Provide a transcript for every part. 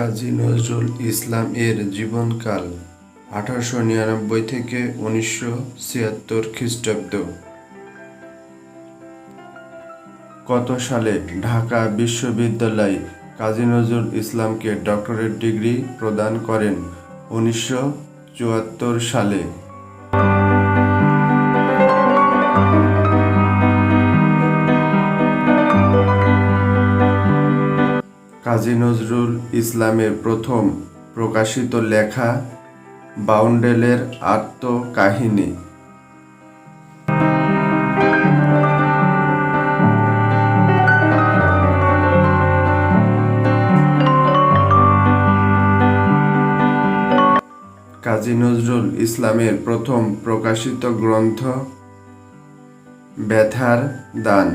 কাজী নজরুল ইসলাম এর জীবনকাল আঠারোশো নিরানব্বই থেকে উনিশশো ছিয়াত্তর খ্রিস্টাব্দ। কত সালে ঢাকা বিশ্ববিদ্যালয় কাজী নজরুল ইসলামকে ডক্টরেট ডিগ্রি প্রদান করেন? উনিশশো চুয়াত্তর সালে। কাজী নজরুল ইসলামের প্রথম প্রকাশিত লেখা বাউন্ডেলের আত্মকাহিনী। কাজী নজরুল ইসলামের প্রথম প্রকাশিত গ্রন্থ, ব্যথার দান।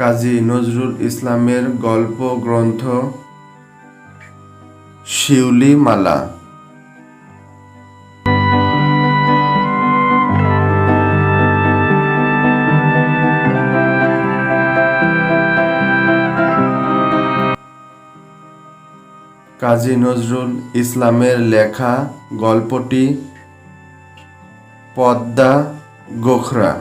কাজী নজরুল ইসলামের গল্প গ্রন্থ শিউলি মালা কাজী নজরুল ইসলামের লেখা গল্পটি পদ্মা গোখরা।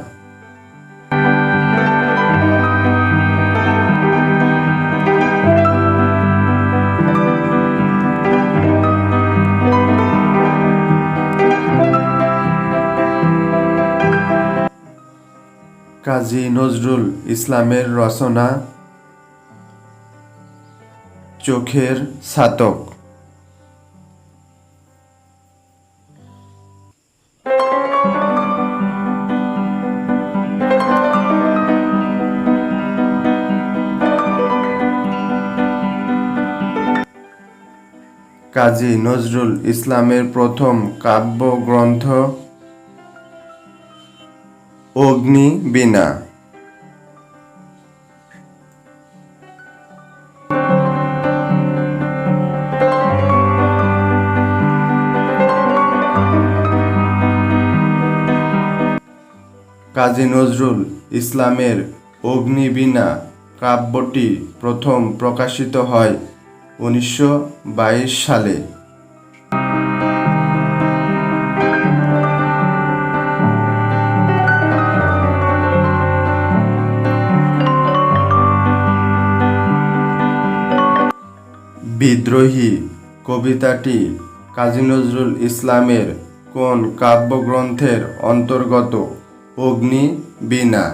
কাজী নজরুল ইসলামের রচনা চোখের ছাতক কাজী নজরুল ইসলামের প্রথম কাব্যগ্রন্থ অগ্নি বীণা কাজী নজরুল ইসলামের অগ্নিবীণা কাব্যটি প্রথম প্রকাশিত হয় উনিশশো বাইশ সালে। বিদ্রোহী কবিতাটি কাজী নজরুল ইসলামের কোন কাব্যগ্রন্থের অন্তর্গত? অগ্নি বীণা।